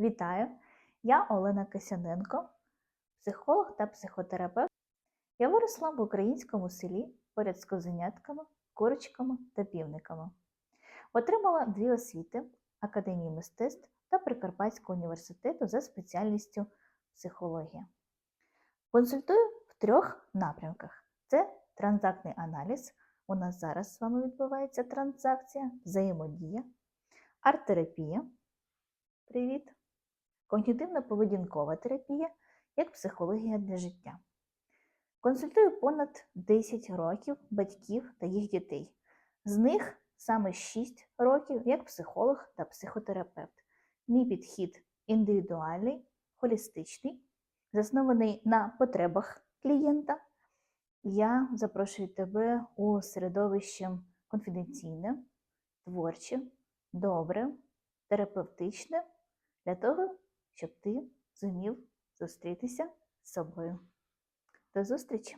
Вітаю! Я Олена Кисяненко, психолог та психотерапевт. Я виросла в українському селі поряд з козенятками, курочками та півниками. Отримала дві освіти Академії мистецтв та Прикарпатського університету за спеціальністю психологія. Консультую в трьох напрямках: це транзактний аналіз. У нас зараз з вами відбувається транзакція, взаємодія, арт-терапія. Привіт! Когнітивно-поведінкова терапія як психологія для життя. Консультую понад 10 років батьків та їх дітей. З них саме 6 років як психолог та психотерапевт. Мій підхід індивідуальний, холістичний, заснований на потребах клієнта. Я запрошую тебе у середовище конфіденційне, творче, добре, терапевтичне для того, щоб ти зумів зустрітися з собою. До зустрічі!